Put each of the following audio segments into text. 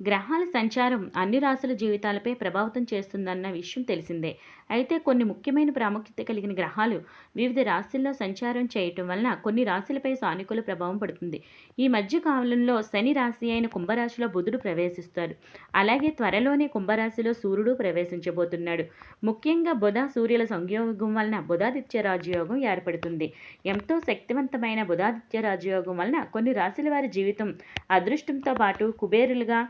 గ్రహాల సంచారం అన్ని రాసుల జీవితాలపై ప్రభావితం చేస్తుందన్న విషయం తెలిసిందే. అయితే కొన్ని ముఖ్యమైన ప్రాముఖ్యత కలిగిన గ్రహాలు వివిధ రాశుల్లో సంచారం చేయటం వలన కొన్ని రాశులపై సానుకూల ప్రభావం పడుతుంది. ఈ మధ్య కాలంలో శని రాశి అయిన కుంభరాశిలో బుధుడు ప్రవేశిస్తాడు. అలాగే త్వరలోనే కుంభరాశిలో సూర్యుడు ప్రవేశించబోతున్నాడు. ముఖ్యంగా బుధ సూర్యుల సంయోగం వలన బుధాదిత్య రాజయోగం ఏర్పడుతుంది. ఎంతో శక్తివంతమైన బుధాదిత్య రాజయోగం వలన కొన్ని రాశుల వారి జీవితం అదృష్టంతో పాటు కుబేరులుగా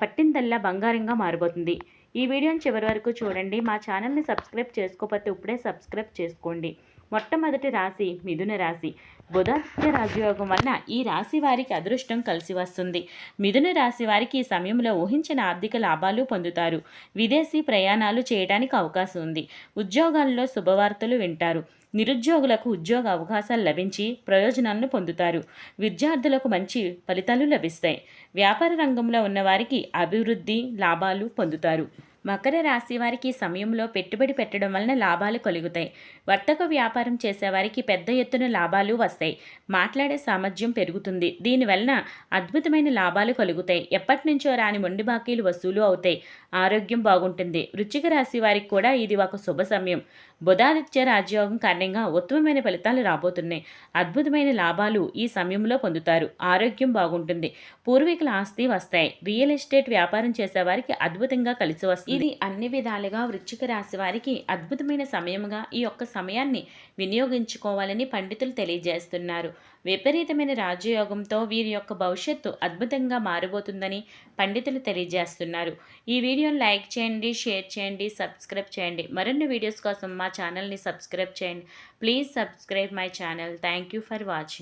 పట్టిందల్లా బంగారంగా మారిపోతుంది. ఈ వీడియోని చివరి వరకు చూడండి. మా ఛానల్ని సబ్స్క్రైబ్ చేసుకోకపోతే ఇప్పుడే సబ్స్క్రైబ్ చేసుకోండి. మొట్టమొదటి రాశి మిథున రాశి. బుధాదిత్య రాజయోగం వలన ఈ రాశి వారికి అదృష్టం కలిసి వస్తుంది. మిథున రాశి వారికి ఈ సమయంలో ఊహించిన ఆర్థిక లాభాలు పొందుతారు. విదేశీ ప్రయాణాలు చేయడానికి అవకాశం ఉంది. ఉద్యోగాల్లో శుభవార్తలు వింటారు. నిరుద్యోగులకు ఉద్యోగ అవకాశాలు లభించి ప్రయోజనాలను పొందుతారు. విద్యార్థులకు మంచి ఫలితాలు లభిస్తాయి. వ్యాపార రంగంలో ఉన్నవారికి అభివృద్ధి లాభాలు పొందుతారు. మకర రాశి వారికి సమయంలో పెట్టుబడి పెట్టడం వలన లాభాలు కలుగుతాయి. వర్తక వ్యాపారం చేసేవారికి పెద్ద ఎత్తున లాభాలు వస్తాయి. మాట్లాడే సామర్థ్యం పెరుగుతుంది. దీనివలన అద్భుతమైన లాభాలు కలుగుతాయి. ఎప్పటి నుంచో రాని మొండి బాకీలు వసూలు అవుతాయి. ఆరోగ్యం బాగుంటుంది. వృచ్చిక రాశి వారికి కూడా ఇది ఒక శుభ సమయం. బుధాదిత్య రాజయోగం కారణంగా ఉత్తమమైన ఫలితాలు రాబోతున్నాయి. అద్భుతమైన లాభాలు ఈ సమయంలో పొందుతారు. ఆరోగ్యం బాగుంటుంది. పూర్వీకుల ఆస్తి వస్తాయి. రియల్ ఎస్టేట్ వ్యాపారం చేసేవారికి అద్భుతంగా కలిసి వస్తుంది ఇది అన్ని విధాలుగా వృశ్చిక రాశి వారికి అద్భుతమైన సమయంగా ఈ యొక్క సమయాన్ని వినియోగించుకోవాలని పండితులు తెలియజేస్తున్నారు. విపరీతమైన రాజయోగంతో వీరి యొక్క భవిష్యత్తు అద్భుతంగా మారబోతుందని పండితులు తెలియజేస్తున్నారు. ఈ వీడియోని లైక్ చేయండి షేర్ చేయండి సబ్స్క్రైబ్ చేయండి. మరిన్ని వీడియోస్ కోసం మా ఛానల్ని సబ్స్క్రైబ్ చేయండి. Please subscribe my channel. Thank you for watching.